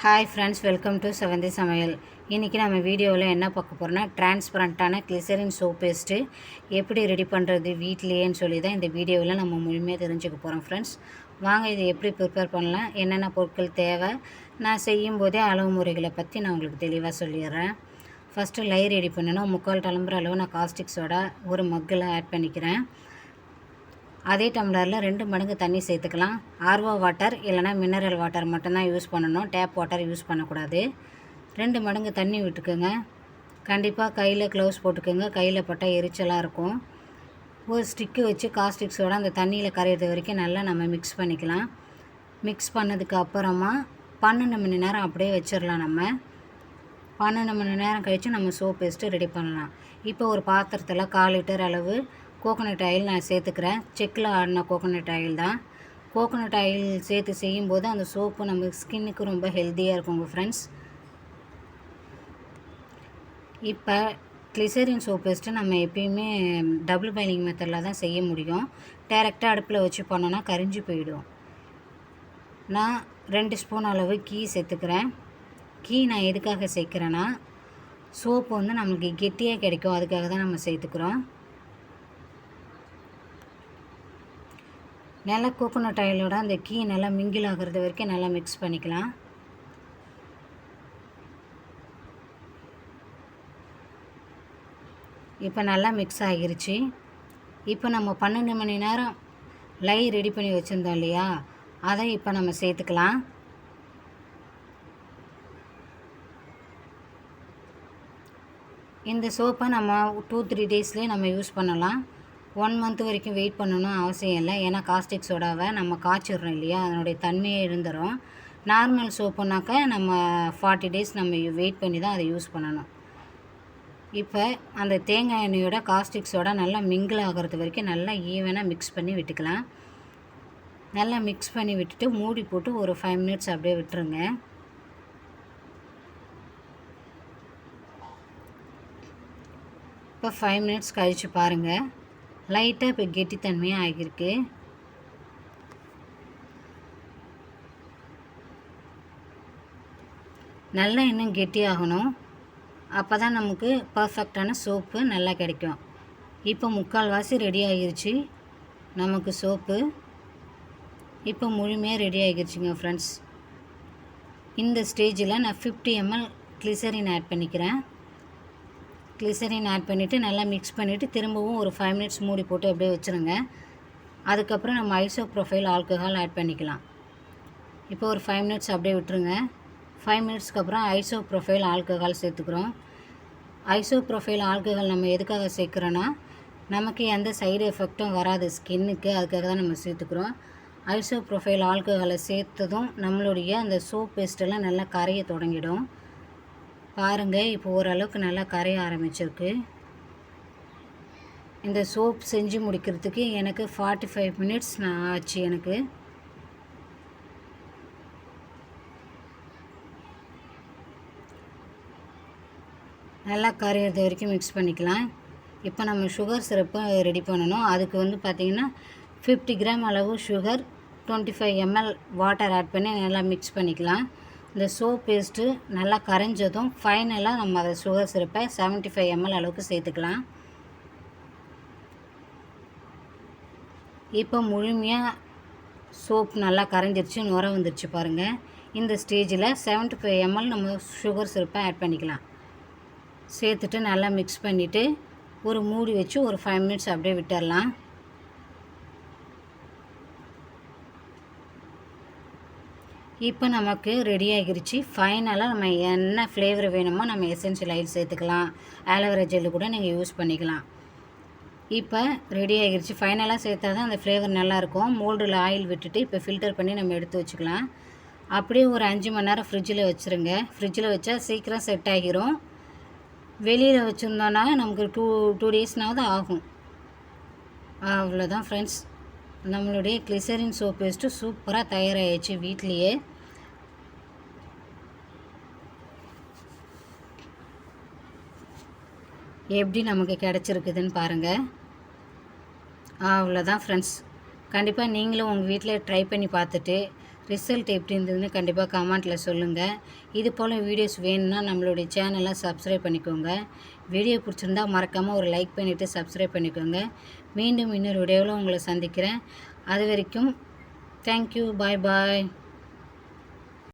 Hi friends welcome to செவந்தி சமையல் இன்றைக்கி நம்ம வீடியோவில் என்ன பார்க்க போகிறோம்னா டிரான்ஸ்பரண்ட்டான கிளிசரின் சோப் பேஸ்ட்டு எப்படி ரெடி பண்ணுறது வீட்லேயேன்னு சொல்லி தான் இந்த வீடியோவில் நம்ம முழுமையாக தெரிஞ்சுக்க போகிறோம் ஃப்ரெண்ட்ஸ் வாங்க இதை எப்படி ப்ரிப்பேர் பண்ணலாம் என்னென்ன பொருட்கள் தேவை நான் செய்யும் போதே அளவு முறைகளை பற்றி நான் உங்களுக்கு தெளிவாக சொல்லிடுறேன். ஃபஸ்ட்டு லை ரெடி பண்ணணும். முக்கால் டலம்புற அளவு நான் காஸ்டிக் சோடா ஒரு மக்கில் ஆட் பண்ணிக்கிறேன். அதே டம்ளரில் ரெண்டு மடங்கு தண்ணி சேர்த்துக்கலாம். ஆர்வோ வாட்டர் இல்லைனா மினரல் வாட்டர் மட்டும்தான் யூஸ் பண்ணணும். டேப் வாட்டர் யூஸ் பண்ணக்கூடாது. ரெண்டு மடங்கு தண்ணி விட்டுக்குங்க. கண்டிப்பாக கையில் க்ளவுஸ் போட்டுக்கோங்க. கையில் பட்டால் எரிச்சலாக இருக்கும். ஒரு ஸ்டிக்கு வச்சு காஸ்டிக்ஸோட அந்த தண்ணியில் கரையிறது வரைக்கும் நல்லா நம்ம மிக்ஸ் பண்ணிக்கலாம். மிக்ஸ் பண்ணதுக்கு அப்புறமா பன்னெண்டு மணி நேரம் அப்படியே வச்சிடலாம் நம்ம. பன்னெண்டு மணி நேரம் கழித்து நம்ம சோப் பேஸ்ட்டு ரெடி பண்ணலாம். இப்போ ஒரு பாத்திரத்தில் கால் லிட்டர் அளவு கோகோனட் ஆயில் நான் சேர்த்துக்கிறேன். செக்கில் ஆடின கோகோனட் ஆயில் தான். கோகோனட் ஆயில் சேர்த்து செய்யும்போது அந்த சோப்பு நம்ம ஸ்கின்னுக்கு ரொம்ப ஹெல்த்தியாக இருக்குங்க ஃப்ரெண்ட்ஸ் இப்போ கிளிசரின் சோப் பேஸ்ட்டு நம்ம எப்பயுமே டபுள் பைலிங் மெத்தடில் தான் செய்ய முடியும். டேரெக்டாக அடுப்பில் வச்சு பண்ணோன்னா கரிஞ்சு போயிடும். நான் ரெண்டு ஸ்பூன் அளவு கீ சேர்த்துக்கிறேன். கீ நான் எதுக்காக சேர்க்குறேன்னா சோப்பு வந்து நம்மளுக்கு கெட்டியாக கிடைக்கும். அதுக்காக தான் நம்ம சேர்த்துக்கிறோம். நல்லா கோகோனட் ஆயிலோட அந்த கீ நல்லா மிங்கில் ஆகிறது வரைக்கும் நல்லா மிக்ஸ் பண்ணிக்கலாம். இப்போ நல்லா மிக்ஸ் ஆகிருச்சு. இப்போ நம்ம பன்னெண்டு மணி நேரம் லை ரெடி பண்ணி வச்சுருந்தோம் இல்லையா? அதை இப்போ நம்ம சேர்த்துக்கலாம். இந்த சோப்பை நம்ம டூ த்ரீ டேஸ்லேயே நம்ம யூஸ் பண்ணலாம். ஒன் மந்த் வரைக்கும் வெயிட் பண்ணணும் அவசியம் இல்லை. ஏன்னா காஸ்டிக் சோடாவை நம்ம காய்ச்சிடுறோம் இல்லையா? அதனுடைய தன்மையை இருந்துடும் நார்மல் சோப்புனாக்கா நம்ம ஃபார்ட்டி டேஸ் நம்ம வெயிட் பண்ணி தான் அதை யூஸ் பண்ணணும். இப்போ அந்த தேங்காய் எண்ணெயோட காஸ்டிக் சோடா நல்லா மிங்கிள் ஆகிறது வரைக்கும் நல்லா ஈவனாக மிக்ஸ் பண்ணி விட்டுக்கலாம். நல்லா மிக்ஸ் பண்ணி விட்டுட்டு மூடி போட்டு ஒரு ஃபைவ் மினிட்ஸ் அப்படியே விட்டுருங்க. இப்போ ஃபைவ் மினிட்ஸ் கழித்து பாருங்கள் லைட்டாக இப்போ கெட்டித்தன்மையாக ஆகியிருக்கு. நல்லா இன்னும் கெட்டியாகணும் அப்போ தான் நமக்கு பர்ஃபெக்டான சோப்பு நல்லா கிடைக்கும். இப்போ முக்கால்வாசி ரெடி ஆகிருச்சு. நமக்கு சோப்பு இப்போ முழுமையாக ரெடி ஆகிருச்சுங்க ஃப்ரெண்ட்ஸ் இந்த ஸ்டேஜில் நான் ஃபிஃப்டி எம்எல் கிளிசரின் ஆட் பண்ணிக்கிறேன். கிளிசரின் ஆட் பண்ணிவிட்டு நல்லா மிக்ஸ் பண்ணிவிட்டு திரும்பவும் ஒரு ஃபைவ் மினிட்ஸ் மூடி போட்டு அப்படியே வச்சுருங்க. அதுக்கப்புறம் நம்ம ஐசோ ப்ரொஃபைல் ஆல்கஹால் ஆட் பண்ணிக்கலாம். இப்போ ஒரு ஃபைவ் மினிட்ஸ் அப்படியே விட்டுருங்க. ஃபைவ் மினிட்ஸ்க்கு அப்புறம் ஐசோ ப்ரொஃபைல் ஆல்கஹால் சேர்த்துக்கிறோம். ஐசோ ப்ரொஃபைல் ஆல்கஹால் நம்ம எதுக்காக சேர்க்குறோன்னா நமக்கு எந்த சைடு எஃபெக்டும் வராது ஸ்கின்னுக்கு அதுக்காக தான் நம்ம சேர்த்துக்கிறோம். ஐசோ ப்ரொஃபைல் ஆல்கஹாலை சேர்த்ததும் நம்மளுடைய அந்த சோப் பேஸ்ட்டெல்லாம் நல்லா கரைய தொடங்கிடும். பாருங்கள் இப்போ ஓரளவுக்கு நல்லா கரைய ஆரம்பிச்சிருக்கு. இந்த சோப் செஞ்சு முடிக்கிறதுக்கு எனக்கு ஃபார்ட்டி ஃபைவ் மினிட்ஸ் நான் ஆச்சு எனக்கு. நல்லா கரையிறது வரைக்கும் மிக்ஸ் பண்ணிக்கலாம். இப்போ நம்ம சுகர் சிரப்பு ரெடி பண்ணணும். அதுக்கு வந்து பார்த்திங்கன்னா ஃபிஃப்டி கிராம் அளவு sugar twenty five ml water add பண்ணி நல்லா மிக்ஸ் பண்ணிக்கலாம். இந்த சோப் பேஸ்ட்டு நல்லா கரைஞ்சதும் ஃபைனலாக நம்ம அதை சுகர் சிறப்பை செவன்ட்டி ஃபைவ் எம்எல் அளவுக்கு சேர்த்துக்கலாம். இப்போ முழுமையாக சோப் நல்லா கரைஞ்சிருச்சு நுர வந்துருச்சு பாருங்கள் இந்த ஸ்டேஜில் செவன்ட்டி ஃபைவ் எம்எல் நம்ம சுகர் சிறப்பை ஆட் பண்ணிக்கலாம். சேர்த்துட்டு நல்லா மிக்ஸ் பண்ணிவிட்டு ஒரு மூடி வச்சு ஒரு ஃபைவ் மினிட்ஸ் அப்படியே விட்டுடலாம் இப்போ நமக்கு ரெடி ஆகிருச்சு. ஃபைனலாக நம்ம என்ன ஃப்ளேவர் வேணுமோ நம்ம எசென்ஷியல் ஆயில் சேர்த்துக்கலாம். ஆலோவேரா ஜெல்லு கூட நீங்கள் யூஸ் பண்ணிக்கலாம். இப்போ ரெடி ஆகிருச்சு. ஃபைனலாக சேர்த்தா தான் அந்த ஃப்ளேவர் நல்லாயிருக்கும் மோல்டில் ஆயில் விட்டுட்டு இப்போ ஃபில்டர் பண்ணி நம்ம எடுத்து வச்சுக்கலாம். அப்படியே ஒரு அஞ்சு மணி நேரம் ஃப்ரிட்ஜில் வச்சுருங்க. ஃப்ரிட்ஜில் வச்சா சீக்கிரம் செட் ஆகிரும். வெளியில் வச்சுருந்தோன்னா நமக்கு டூ டூ டேஸ்னாவது ஆகும். அவ்வளோதான் ஃப்ரெண்ட்ஸ் நம்மளுடைய கிளிசரின் சோப் பேஸ்ட்டு சூப்பராக தயாராகிடுச்சு வீட்லேயே. எப்படி நமக்கு கிடச்சிருக்குதுன்னு பாருங்கள் அவ்வளோதான் ஃப்ரெண்ட்ஸ் கண்டிப்பாக நீங்களும் உங்கள் வீட்டில் ட்ரை பண்ணி பார்த்துட்டு ரிசல்ட் எப்படி இருந்ததுன்னு கண்டிப்பாக கமெண்ட்டில் சொல்லுங்கள் இது போல் வீடியோஸ் வேணும்னா நம்மளுடைய சேனலை சப்ஸ்கிரைப் பண்ணிக்கோங்க. வீடியோ பிடிச்சிருந்தா மறக்காமல் ஒரு லைக் பண்ணிவிட்டு சப்ஸ்கிரைப் பண்ணிக்கோங்க. மீண்டும் இன்னொரு வீடியோவில் உங்களை சந்திக்கிறேன். அது வரைக்கும் தேங்க்யூ பாய் பாய்